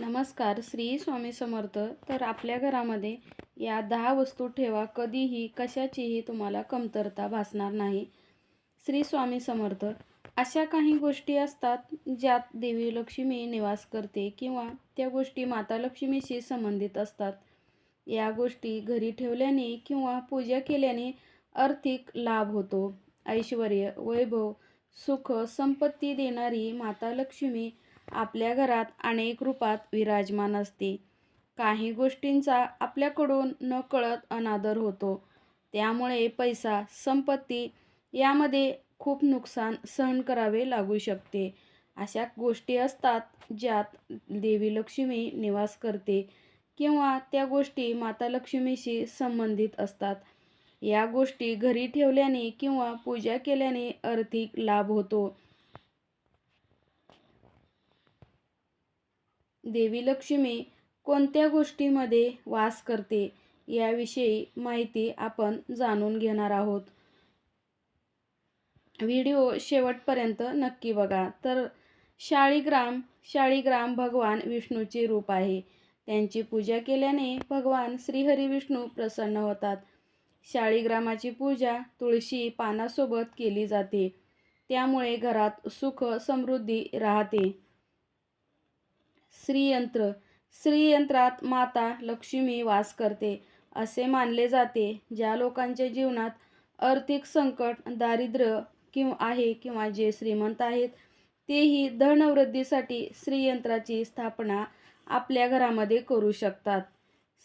नमस्कार श्री स्वामी समर्थ. तर आपल्या घरामध्ये या दहा वस्तू ठेवा. कधीही कशाचीही तुम्हाला कमतरता भासणार नाही. श्री स्वामी समर्थ. अशा काही गोष्टी असतात ज्यात देवी लक्ष्मी निवास करते किंवा त्या गोष्टी माता लक्ष्मीशी संबंधित असतात. या गोष्टी घरी ठेवल्याने किंवा पूजा केल्याने आर्थिक लाभ होतो. ऐश्वर वैभव सुख संपत्ती देणारी माता लक्ष्मी आपल्या घरात अनेक रूपात विराजमान असते. काही गोष्टींचा आपल्याकडून न कळत अनादर होतो. त्यामुळे पैसा संपत्ती यामध्ये खूप नुकसान सहन करावे लागू शकते. अशा गोष्टी असतात ज्यात देवी लक्ष्मी निवास करते किंवा त्या गोष्टी माता लक्ष्मीशी संबंधित असतात. या गोष्टी घरी ठेवल्याने किंवा पूजा केल्याने आर्थिक लाभ होतो. देवी लक्ष्मी कोणत्या गोष्टीमध्ये वास करते याविषयी माहिती आपण जाणून घेणार आहोत. व्हिडिओ शेवटपर्यंत नक्की बघा. तर शाळीग्राम शाळीग्राम भगवान विष्णूचे रूप आहे. त्यांची पूजा केल्याने भगवान श्रीहरी विष्णू प्रसन्न होतात. शाळीग्रामाची पूजा तुळशी पानासोबत केली जाते. त्यामुळे घरात सुख समृद्धी राहते. श्रीयंत्र. श्रीयंत्रात माता लक्ष्मी वास करते असे मानले जाते. ज्या लोकांच्या जीवनात आर्थिक संकट दारिद्र्य किंवा आहे किंवा जे श्रीमंत आहेत तेही धनवृद्धीसाठी श्रीयंत्राची स्थापना आपल्या घरामध्ये करू शकतात.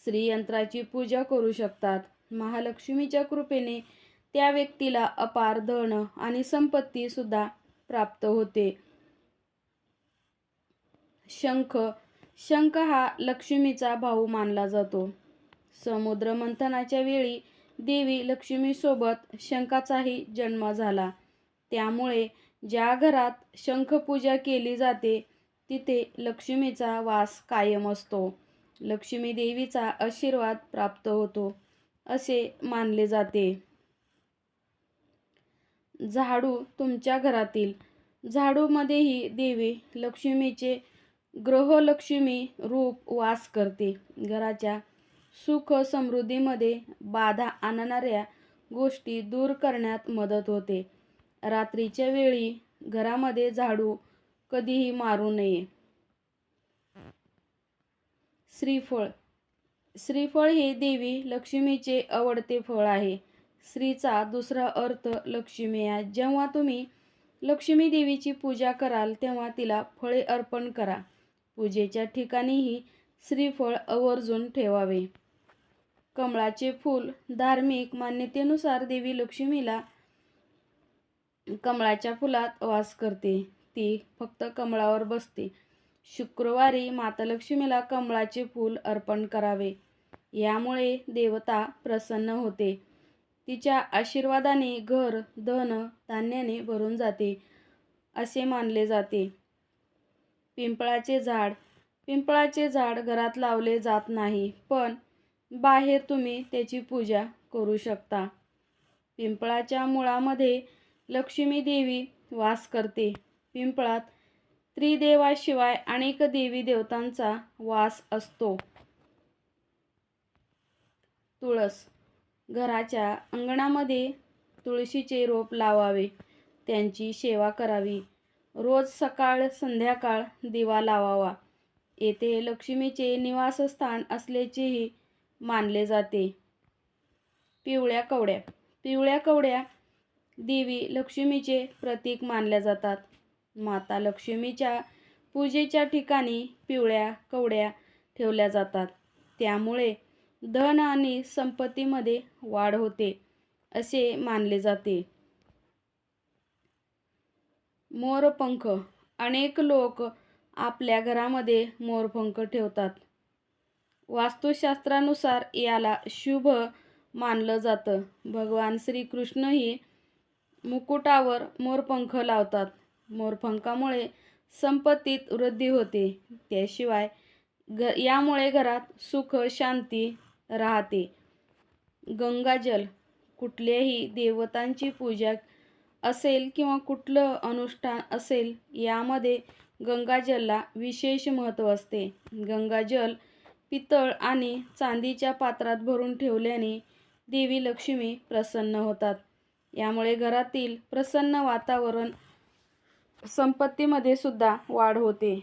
श्रीयंत्राची पूजा करू शकतात. महालक्ष्मीच्या कृपेने त्या व्यक्तीला अपार धन आणि संपत्तीसुद्धा प्राप्त होते. शंख. शंख हा लक्ष्मीचा भाऊ मानला जातो. समुद्र मंथनाच्या वेळी देवी लक्ष्मीसोबत शंखाचाही जन्म झाला. त्यामुळे ज्या घरात शंखपूजा केली जाते तिथे लक्ष्मीचा वास कायम असतो. लक्ष्मी देवीचा आशीर्वाद प्राप्त होतो असे मानले जाते. झाडू तुमच्या घरातील. झाडूमध्येही देवी लक्ष्मीचे ग्रहलक्ष्मी रूप वास करते. घराच्या सुख समृद्धीमध्ये बाधा आणणाऱ्या गोष्टी दूर करण्यात मदत होते. रात्रीच्या वेळी घरामध्ये झाडू कधीही मारू नये. श्रीफळ. श्रीफळ हे देवी लक्ष्मीचे आवडते फळ आहे. श्रीचा दुसरा अर्थ लक्ष्मी आहे. जेव्हा तुम्ही लक्ष्मी देवीची पूजा कराल तेव्हा तिला फळे अर्पण करा. पूजेच्या ठिकाणीही श्रीफळ आवर्जून ठेवावे. कमळाचे फूल धार्मिक मान्यतेनुसार देवी लक्ष्मीला कमळाच्या फुलात वास करते. ती फक्त कमळावर बसते. शुक्रवारी माता लक्ष्मीला कमळाचे फूल अर्पण करावे. यामुळे देवता प्रसन्न होते. तिच्या आशीर्वादाने घर धन धान्याने भरून जाते असे मानले जाते. पिंपळाचे झाड. पिंपळाचे झाड घरात लावले जात नाही पण बाहेर तुम्ही त्याची पूजा करू शकता. पिंपळाच्या मुळामध्ये लक्ष्मी देवी वास करते. पिंपळात त्रिदेवाशिवाय अनेक देवी देवतांचा वास असतो. तुळस. घराच्या अंगणामध्ये तुळशीचे रोप लावावे. त्यांची सेवा करावी. रोज सकाळ संध्याकाळ दिवा लावावा. येथे लक्ष्मीचे निवासस्थान असल्याचेही मानले जाते. पिवळ्या कवड्या. पिवळ्या कवड्या देवी लक्ष्मीचे प्रतीक मानल्या जातात. माता लक्ष्मीच्या पूजेच्या ठिकाणी पिवळ्या कवड्या ठेवल्या जातात. त्यामुळे धन आणि संपत्तीमध्ये वाढ होते असे मानले जाते. मोरपंख. अनेक लोक आपल्या घरामध्ये मोरपंख ठेवतात. वास्तुशास्त्रानुसार याला शुभ मानलं जातं. भगवान श्रीकृष्णही मुकुटावर मोरपंख लावतात. मोरपंखामुळे संपत्तीत वृद्धी होते. त्याशिवाय ग यामुळे घरात सुख शांती राहते. गंगाजल कुठल्याही देवतांची पूजा असेल किंवा कुठलं अनुष्ठान असेल यामध्ये गंगाजलला विशेष महत्त्व असते. गंगाजल पितळ आणि चांदीच्या पात्रात भरून ठेवल्याने देवी लक्ष्मी प्रसन्न होतात. यामुळे घरातील प्रसन्न वातावरण संपत्तीमध्ये सुद्धा वाढ होते.